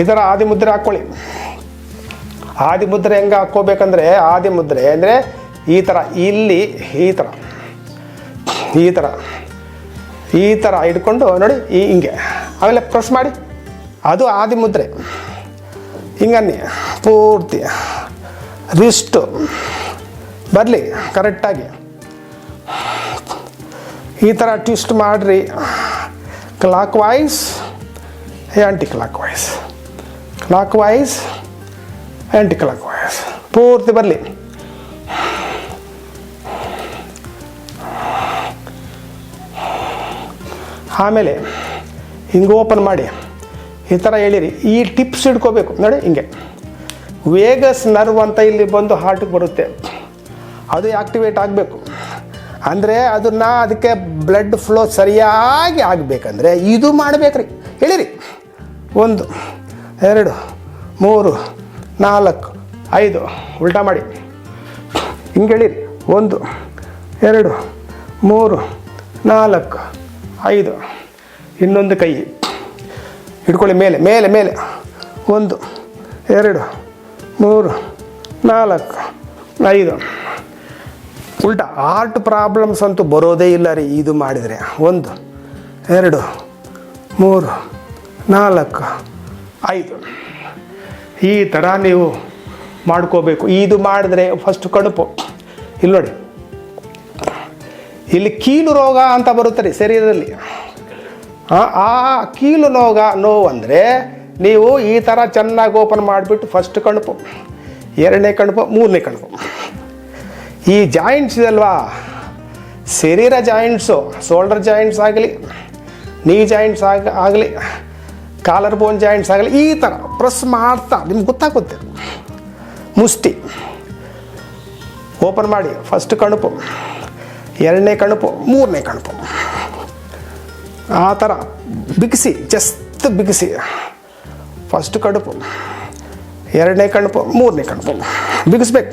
ಈ ಥರ ಆದಿ ಮುದ್ರೆ ಹಾಕ್ಕೊಳ್ಳಿ ಆದಿ ಮುದ್ರೆ ಹೆಂಗೆ ಹಾಕ್ಕೋಬೇಕಂದ್ರೆ ಆದಿಮುದ್ರೆ ಅಂದರೆ ಈ ಥರ ಇಲ್ಲಿ ಈ ಥರ ಈ ಥರ ಈ ಥರ ಹಿಡ್ಕೊಂಡು ನೋಡಿ ಈ ಹಿಂಗೆ. ಆಮೇಲೆ ಪ್ರೆಸ್ ಮಾಡಿ. ಅದು ಆದಿಮುದ್ರೆ ಹಿಂಗನ್ನಿ ಪೂರ್ತಿ. ರಿಸ್ಟು ಬರಲಿ ಕರೆಕ್ಟಾಗಿ ಈ ಥರ ಟ್ವಿಸ್ಟ್ ಮಾಡಿರಿ. Clockwise anticlockwise clockwise anticlockwise ಪೂರ್ತಿ ಬರಲಿ. ಆಮೇಲೆ ಹಿಂಗೆ ಓಪನ್ ಮಾಡಿ. ಈ ಥರ ಹೇಳಿರಿ. ಈ ಟಿಪ್ಸ್ ಹಿಡ್ಕೋಬೇಕು ನೋಡಿ ಹಿಂಗೆ. ವೇಗಸ್ ನರ್ವ್ ಅಂತ ಇಲ್ಲಿ ಬಂದು ಹಾರ್ಟಿಗೆ ಬರುತ್ತೆ. ಅದು ಆ್ಯಕ್ಟಿವೇಟ್ ಆಗಬೇಕು. ಅಂದರೆ ಅದನ್ನು ಅದಕ್ಕೆ ಬ್ಲಡ್ ಫ್ಲೋ ಸರಿಯಾಗಿ ಆಗಬೇಕಂದ್ರೆ ಇದು ಮಾಡಬೇಕ್ರಿ. ಹೇಳಿರಿ. ಒಂದು. ಎರಡು, ಮೂರು, ನಾಲ್ಕು, ಐದು. ಉಲ್ಟಾ ಮಾಡಿ. ಹಿಂಗೆ ಹೇಳಿರಿ. ಒಂದು, ಎರಡು, ಮೂರು, ನಾಲ್ಕು, ಐದು. ಇನ್ನೊಂದು ಕೈ. ಹಿಡ್ಕೊಳ್ಳಿ ಮೇಲೆ ಮೇಲೆ ಮೇಲೆ. ಒಂದು, ಎರಡು, ಮೂರು, ನಾಲ್ಕು, ಐದು. ಉಲ್ಟಾ. ಹಾರ್ಟ್ ಪ್ರಾಬ್ಲಮ್ಸ್ ಅಂತೂ ಬರೋದೇ ಇಲ್ಲ ರೀ ಇದು ಮಾಡಿದರೆ. ಒಂದು, ಎರಡು, ಮೂರು, ನಾಲ್ಕು ಐದು. ಈ ಥರ ನೀವು ಮಾಡ್ಕೋಬೇಕು. ಇದು ಮಾಡಿದ್ರೆ ಫಸ್ಟ್ ಕಡುಪು ಇಲ್ಲಿ ನೋಡಿ. ಇಲ್ಲಿ ಕೀಲು ರೋಗ ಅಂತ ಬರುತ್ತೆ ರೀ ಶರೀರದಲ್ಲಿ. ಆ ಕೀಲು ರೋಗ ನೋವು ಅಂದರೆ ನೀವು ಈ ಥರ ಚೆನ್ನಾಗಿ ಓಪನ್ ಮಾಡಿಬಿಟ್ಟು ಫಸ್ಟ್ ಕಣಪು. ಎರಡನೇ ಕಣಪು, ಮೂರನೇ ಕಣಪು. ಈ ಜಾಯಿಂಟ್ಸ್ ಇದಲ್ವಾ? ಶರೀರ ಜಾಯಿಂಟ್ಸು ಶೋಲ್ಡರ್ ಜಾಯಿಂಟ್ಸ್ ಆಗಲಿ ನೀ ಜಾಯಿಂಟ್ಸ್ ಆಗ, ಆಗಲಿ. ಕಾಲರ್ ಬೋನ್ ಜಾಯಿಂಟ್ಸ್ ಆಗಲಿ, ಈ ಥರ ಪ್ರೆಸ್ ಮಾಡ್ತಾ, ನಿಮ್ಗೆ ಗೊತ್ತಾಗುತ್ತೆ. ಮುಷ್ಟಿ. ಓಪನ್ ಮಾಡಿ ಫಸ್ಟ್ ಕಣುಪು. ಎರಡನೇ ಕಣುಪು, ಮೂರನೇ ಕಣುಪು. ಆ ಥರ ಬಿಗಿಸಿ ಜಸ್ಟ್ ಬಿಗಿಸಿ. ಫಸ್ಟ್ ಕಣಪು, ಎರಡನೇ ಕಣುಪು, ಮೂರನೇ ಕಣುಪು. ಬಿಗಿಸ್ಬೇಕು.